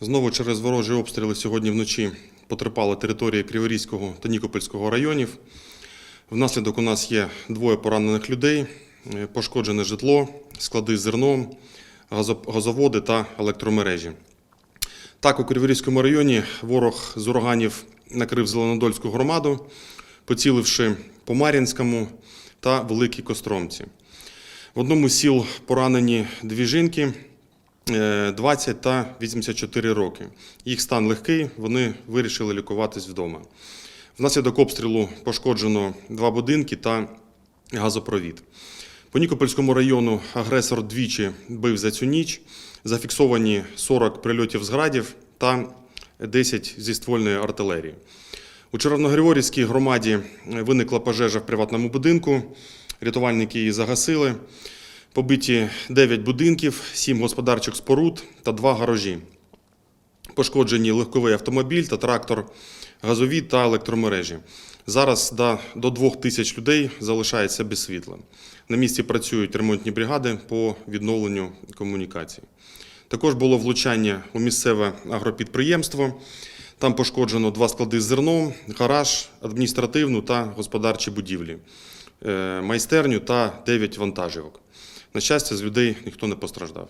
Знову через ворожі обстріли сьогодні вночі потерпала територія Криворізького та Нікопольського районів. Внаслідок у нас є двоє поранених людей, е, пошкоджене житло, склади з зерном, газоводи та електромережі. Так, у Криворізькому районі ворог з ураганів накрив Зеленодольську громаду, поціливши по Мар'їнському та Великій Костромці. В одному з сіл поранені дві жінки 20 та 84 роки. Їх стан легкий, вони вирішили лікуватись вдома. Внаслідок обстрілу пошкоджено два будинки та газопровід. По Нікопольському району агресор двічі бив за цю ніч. Зафіксовані 40 прильотів з градів та 10 зі ствольної артилерії. У Червоногригорівській громаді виникла пожежа в приватному будинку. Рятувальники її загасили. Побиті 9 будинків, 7 господарчих споруд та 2 гаражі. Пошкоджені легковий автомобіль та трактор, газові та електромережі. Зараз до двох тисяч людей залишається без світла. На місці працюють ремонтні бригади по відновленню комунікацій. Також було влучання у місцеве агропідприємство. Там пошкоджено два склади з зерном, гараж, адміністративну та господарчі будівлі, е, майстерню та 9 вантажівок. На щастя, з людей ніхто не постраждав.